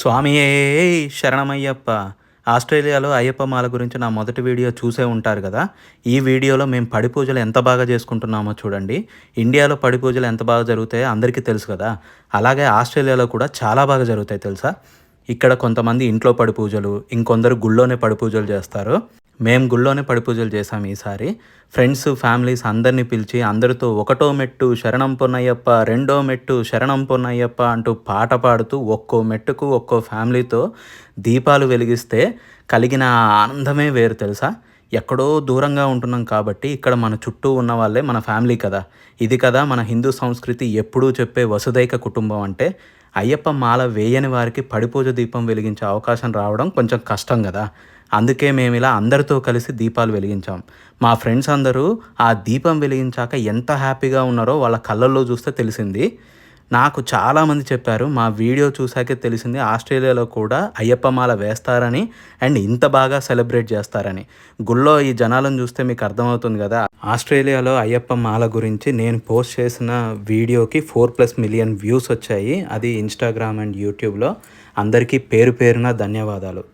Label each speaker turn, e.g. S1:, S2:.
S1: స్వామియే శరణమయ్యప్ప. ఆస్ట్రేలియాలో అయ్యప్ప మాల గురించి నా మొదటి వీడియో చూసే ఉంటారు కదా. ఈ వీడియోలో మేము పడి పూజలు ఎంత బాగా చేసుకుంటున్నామో చూడండి. ఇండియాలో పడి పూజలు ఎంత బాగా జరుగుతాయో అందరికీ తెలుసు కదా. అలాగే ఆస్ట్రేలియాలో కూడా చాలా బాగా జరుగుతాయి తెలుసా. ఇక్కడ కొంతమంది ఇంట్లో పడి పూజలు ఇంకొందరు గుళ్ళోనే పడి పూజలు చేస్తారు. మేము గుళ్ళోనే పడిపూజలు చేసాం ఈసారి. ఫ్రెండ్స్ ఫ్యామిలీస్ అందరినీ పిలిచి అందరితో ఒకటో మెట్టు శరణం పొన్నయ్యప్ప రెండో మెట్టు శరణం పొన్నయ్యప్ప అంటూ పాట పాడుతూ ఒక్కో మెట్టుకు ఒక్కో ఫ్యామిలీతో దీపాలు వెలిగిస్తే కలిగిన ఆనందమే వేరు తెలుసా? ఎక్కడో దూరంగా ఉంటున్నాం కాబట్టి ఇక్కడ మన చుట్టూ ఉన్న వాళ్ళే మన ఫ్యామిలీ కదా. ఇది కదా మన హిందూ సంస్కృతి ఎప్పుడూ చెప్పే వసుదైక కుటుంబం అంటే అయ్యప్ప మాల వేయని వారికి పడిపోజ దీపం వెలిగించే అవకాశం రావడం కొంచెం కష్టం కదా. అందుకే మేము ఇలా అందరితో కలిసి దీపాలు వెలిగించాం. మా ఫ్రెండ్స్ అందరూ ఆ దీపం వెలిగించాక ఎంత హ్యాపీగా ఉన్నారో వాళ్ళ కళ్ళల్లో చూస్తే తెలిసింది. నాకు చాలామంది చెప్పారు మా వీడియో చూసాకే తెలిసింది ఆస్ట్రేలియాలో కూడా అయ్యప్పమాల వేస్తారని అండ్ ఇంత బాగా సెలబ్రేట్ చేస్తారని. గుళ్ళో ఈ జనాలను చూస్తే మీకు అర్థమవుతుంది కదా ఆస్ట్రేలియాలో అయ్యప్ప మాల గురించి నేను పోస్ట్ చేసిన వీడియోకి ఫోర్ ప్లస్ మిలియన్ వ్యూస్ వచ్చాయి. అది ఇన్స్టాగ్రామ్ అండ్ యూట్యూబ్లో. అందరికీ పేరు పేరున ధన్యవాదాలు.